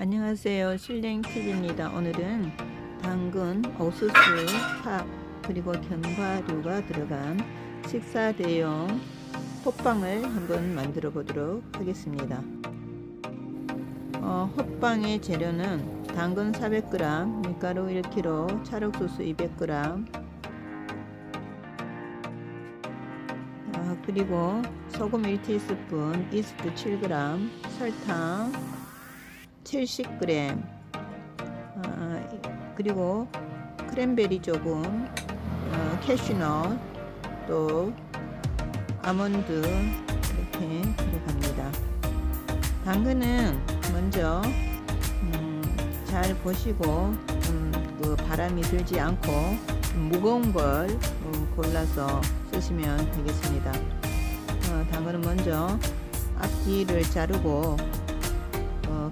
안녕하세요. 실랭TV입니다. 오늘은 당근, 옥수수, 파, 그리고 견과류가 들어간 식사 대용 호빵을 한번 만들어 보도록 하겠습니다. 어, 호빵의 재료는 당근 400g, 밀가루 1kg, 찰옥수수 200g, 아, 그리고 소금 1티스푼, 이스트 7g, 설탕 70g, 아, 그리고 크랜베리 조금, 어, 캐슈넛, 또 아몬드 이렇게 들어갑니다. 당근은 먼저 음, 잘 보시고 좀그 바람이 들지 않고 좀 무거운 걸 어, 골라서 쓰시면 되겠습니다. 어, 당근은 먼저 앞뒤를 자르고 어,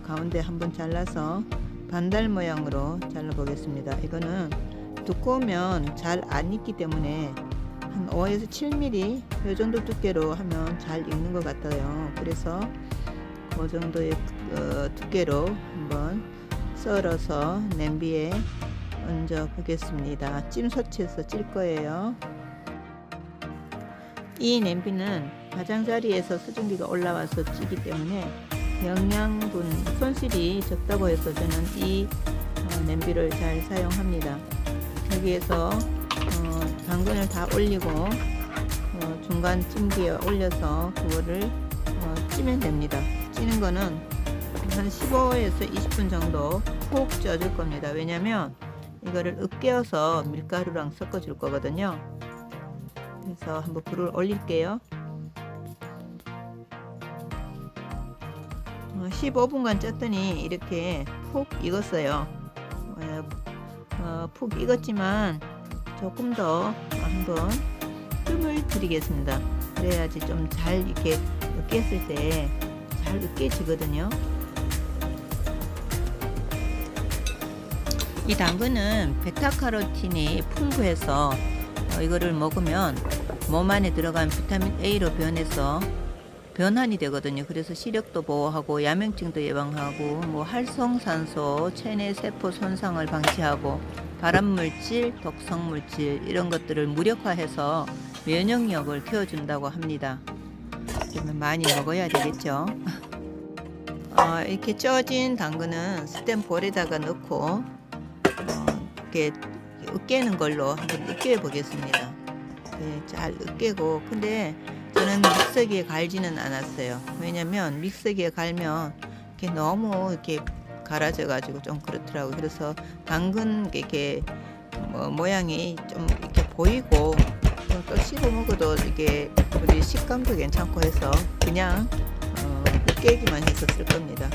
가운데 한번 잘라서 반달 모양으로 잘라 보겠습니다. 이거는 두꺼우면 잘 안 익기 때문에 한 5에서 7mm 이 정도 두께로 하면 잘 익는 것 같아요. 그래서 그 정도의 어, 두께로 한번 썰어서 냄비에 얹어 보겠습니다. 찜소치에서 찔 거예요. 이 냄비는 가장자리에서 수증기가 올라와서 찌기 때문에 영양분 손실이 적다고 해서 저는 이 어, 냄비를 잘 사용합니다. 여기에서 어, 당근을 다 올리고 어, 중간 찜기에 올려서 그거를 어, 찌면 됩니다. 찌는 거는 한 15에서 20분 정도 푹 쪄줄 겁니다. 왜냐면 이거를 으깨어서 밀가루랑 섞어 줄 거거든요. 그래서 한번 불을 올릴게요. 15분간 쪘더니 이렇게 푹 익었어요. 어, 어, 푹 익었지만 조금 더 한번 뜸을 들이겠습니다. 그래야지 좀 잘 이렇게 으깼을 때 잘 으깨지거든요. 이 당근은 베타카로틴이 풍부해서 어, 이거를 먹으면 몸 안에 들어간 비타민 A로 변해서 변환이 되거든요. 그래서 시력도 보호하고 야맹증도 예방하고 뭐 활성산소, 체내 세포 손상을 방지하고 발암물질, 독성물질 이런 것들을 무력화해서 면역력을 키워준다고 합니다. 그러면 많이 먹어야 되겠죠. 어, 이렇게 쪄진 당근은 스텐볼에다가 넣고 어, 이렇게 으깨는 걸로 한번 으깨 보겠습니다. 네, 잘 으깨고 근데 저는 믹서기에 갈지는 않았어요. 왜냐면 믹서기에 갈면 이렇게 너무 이렇게 갈아져 가지고 좀 그렇더라고요. 그래서 당근 이렇게 뭐 모양이 좀 이렇게 보이고 또 씹어 먹어도 이게 우리 식감도 괜찮고 해서 그냥 어, 으깨기만 쓸 겁니다.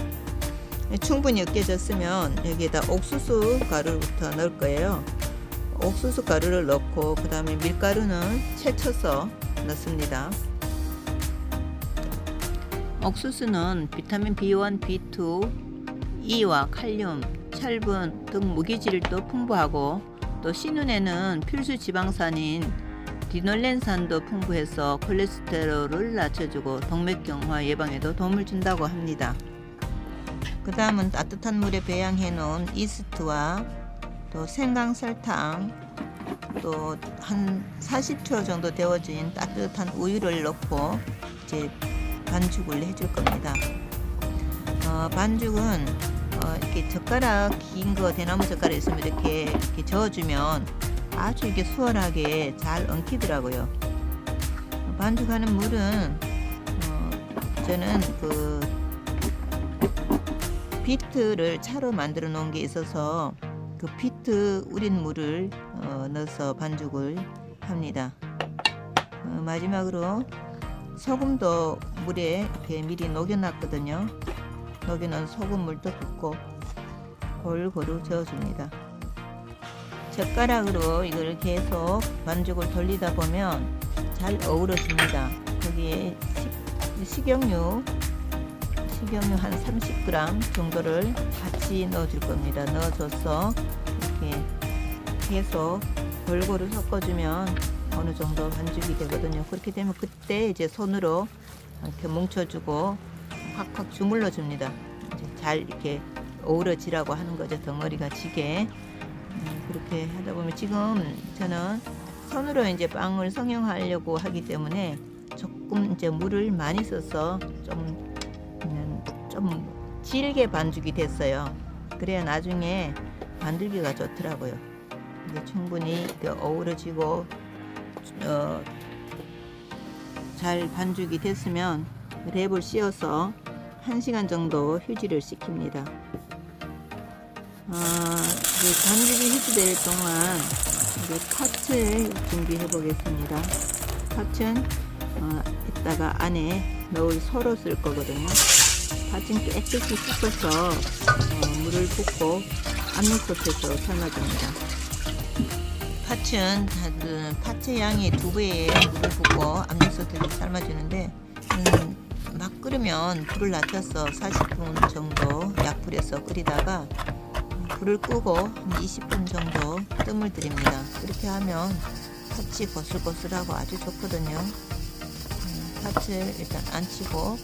충분히 으깨졌으면 여기에다 옥수수 가루부터 넣을 거예요. 옥수수 가루를 넣고 그 다음에 밀가루는 채쳐서 넣습니다. 옥수수는 비타민 B1, B2, E와 칼륨, 철분 등 무기질도 풍부하고 또 신운에는 필수 지방산인 디놀렌산도 풍부해서 콜레스테롤을 낮춰주고 동맥경화 예방에도 도움을 준다고 합니다. 그 다음은 따뜻한 물에 배양해 놓은 이스트와 또 생강 설탕 또 한 40초 정도 데워진 따뜻한 우유를 넣고 이제 반죽을 해줄 겁니다. 어, 반죽은 어, 이렇게 젓가락 긴 거 대나무 젓가락 있으면 이렇게, 이렇게 저어주면 아주 이게 수월하게 잘 엉키더라고요. 반죽하는 물은 어, 저는 그 비트를 차로 만들어 놓은 게 있어서 그 비트 우린 물을 어, 넣어서 반죽을 합니다. 어, 마지막으로 소금도 물에 이렇게 미리 녹여놨거든요. 녹여놓은 소금물도 붓고 골고루 저어줍니다. 젓가락으로 이걸 계속 반죽을 돌리다 보면 잘 어우러집니다. 거기에 식, 식용유 식용유 한 30g 정도를 같이 넣어줄 겁니다. 넣어줘서 이렇게 계속 골고루 섞어주면 어느 정도 반죽이 되거든요. 그렇게 되면 그때 이제 손으로 이렇게 뭉쳐주고 확확 주물러 줍니다. 이제 잘 이렇게 어우러지라고 하는 거죠. 덩어리가 지게 음, 그렇게 하다 보면 지금 저는 손으로 이제 빵을 성형하려고 하기 때문에 조금 이제 물을 많이 써서 좀, 음, 좀 질게 반죽이 됐어요. 그래야 나중에 만들기가 좋더라고요. 이게 충분히 어우러지고 어, 잘 반죽이 됐으면 랩을 씌워서 1시간 정도 휴지를 시킵니다. 아, 이제 반죽이 휴지될 동안 이제 파츠를 준비해 보겠습니다. 파츠는 어, 이따가 안에 넣을 소로 쓸 거거든요. 파츠는 깨끗이 씻어서 어, 물을 붓고 압력솥에서 삶아줍니다. 파츠는 그 파츠 양의 두 배의 물을 붓고 압력솥에서 삶아주는데 음, 막 끓으면 불을 낮춰서 40분 정도 약불에서 끓이다가 불을 끄고 한 20분 정도 뜸을 들입니다. 그렇게 하면 파츠 고슬고슬하고 아주 좋거든요. 음, 파츠 일단 안 치고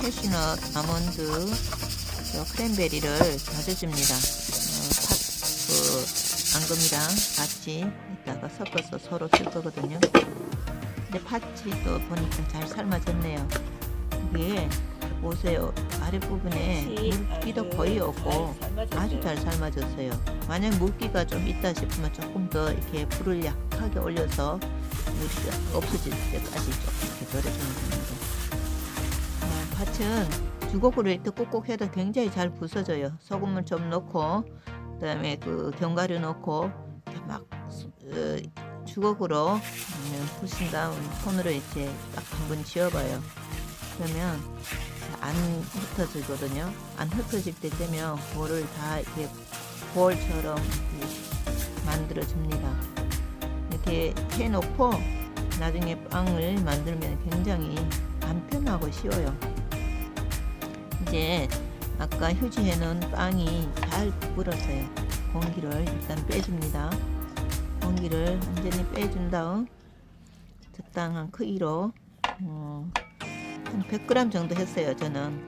캐슈넛, 아몬드, 저 크랜베리를 다져줍니다. 앙금이랑 같이 이따가 섞어서 서로 쓸 거거든요. 근데 파츠도 보니까 잘 삶아졌네요. 이게 보세요. 아랫부분에 물기도 거의 없고 아주 잘 삶아졌어요. 만약 물기가 좀 있다 싶으면 조금 더 이렇게 불을 약하게 올려서 물이 없어질 때까지 조금 이렇게 덜어주면 됩니다. 어, 팥은 주걱으로 이렇게 꾹꾹 해도 굉장히 잘 부서져요. 소금을 좀 넣고 그다음에 그 견과류 넣고 막 어, 주걱으로 음, 부신 다음 손으로 이렇게 딱 한번 지어봐요. 그러면 안 흩어지거든요. 안 흩어질 때 되면 볼을 다 이렇게 볼처럼 만들어 줍니다. 이렇게 해놓고 나중에 빵을 만들면 굉장히 간편하고 쉬워요. 이제 아까 휴지에는 빵이 잘 부풀었어요. 공기를 일단 빼줍니다. 공기를 완전히 빼준 다음 적당한 크기로 어, 한 100g 정도 했어요. 저는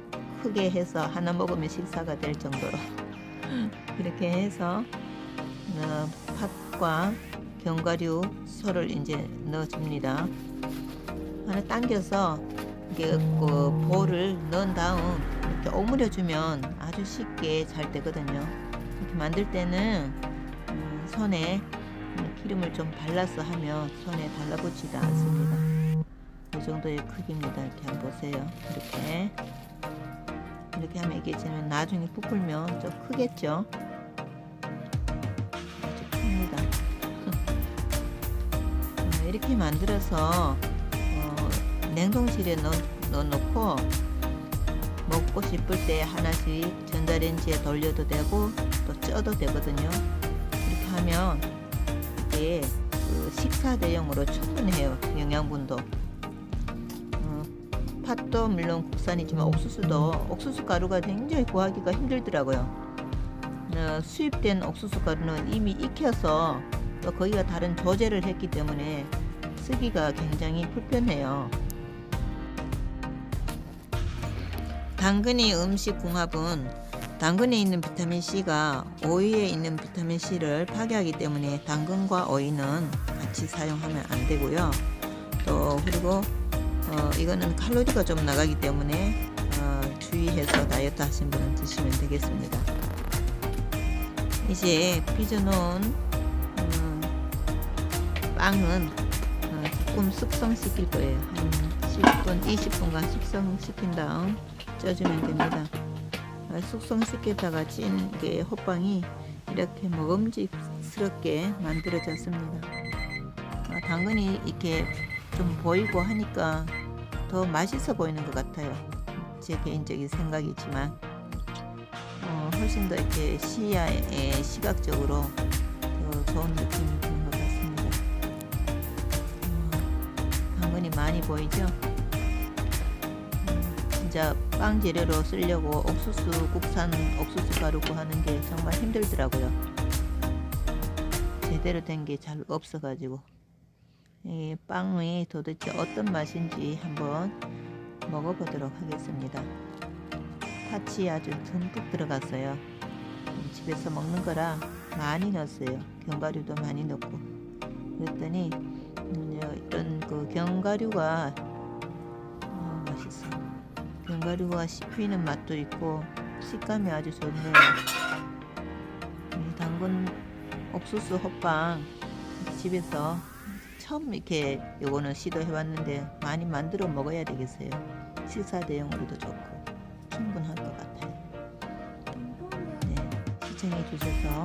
크게 해서 하나 먹으면 식사가 될 정도로 이렇게 해서 어, 팥과 견과류 소를 이제 넣어줍니다. 하나 당겨서 이게 그 볼을 넣은 다음 이렇게 오므려 주면 아주 쉽게 잘 되거든요. 이렇게 만들 때는 음, 손에 기름을 좀 발라서 하면 손에 달라붙지도 않습니다. 이 정도의 크기입니다. 이렇게 한번 보세요. 이렇게 이렇게 하면 이게 지금 나중에 부풀면 좀 크겠죠. 아주 큽니다. 어, 이렇게 만들어서 어, 냉동실에 넣, 넣어놓고 먹고 싶을 때 하나씩 전자레인지에 돌려도 되고 또 쪄도 되거든요. 이렇게 하면 이게 그 식사 대용으로 충분해요. 영양분도. 어, 팥도 물론 국산이지만 옥수수도 옥수수 가루가 굉장히 구하기가 힘들더라고요. 어, 수입된 옥수수 가루는 이미 익혀서 또 거기가 다른 조제를 했기 때문에 쓰기가 굉장히 불편해요. 당근이 음식 궁합은 당근에 있는 비타민 C가 오이에 있는 비타민 C를 파괴하기 때문에 당근과 오이는 같이 사용하면 안 되고요. 또 그리고 어, 이거는 칼로리가 좀 나가기 때문에 어, 주의해서 다이어트 하신 분은 드시면 되겠습니다. 이제 빚어놓은 음, 빵은 어, 조금 숙성시킬 거예요. 한 10분, 20분간 숙성시킨 다음 쪄주면 됩니다. 어, 숙성시키다가 찐 게 호빵이 이렇게 먹음직스럽게 만들어졌습니다. 어, 당근이 이렇게 좀 보이고 하니까 더 맛있어 보이는 것 같아요. 제 개인적인 생각이지만 어, 훨씬 더 이렇게 시야에 시각적으로 더 좋은 느낌이 드는 것 같습니다. 어, 당근이 많이 보이죠? 음, 진짜 빵 재료로 쓰려고 옥수수 국산 옥수수 가루 구하는 게 정말 힘들더라고요. 제대로 된 게 잘 없어가지고 이 빵이 도대체 어떤 맛인지 한번 먹어보도록 하겠습니다. 팥이 아주 듬뿍 들어갔어요. 집에서 먹는 거라 많이 넣었어요. 견과류도 많이 넣고 그랬더니 음, 이런 그 견과류가 어, 맛있어. 견과류가 씹히는 맛도 있고 식감이 아주 좋네요. 이 당근 옥수수 호빵 집에서 처음 이렇게 요거는 시도해봤는데 많이 만들어 먹어야 되겠어요. 식사 대용으로도 좋고 충분할 것 같아요. 네, 시청해 주셔서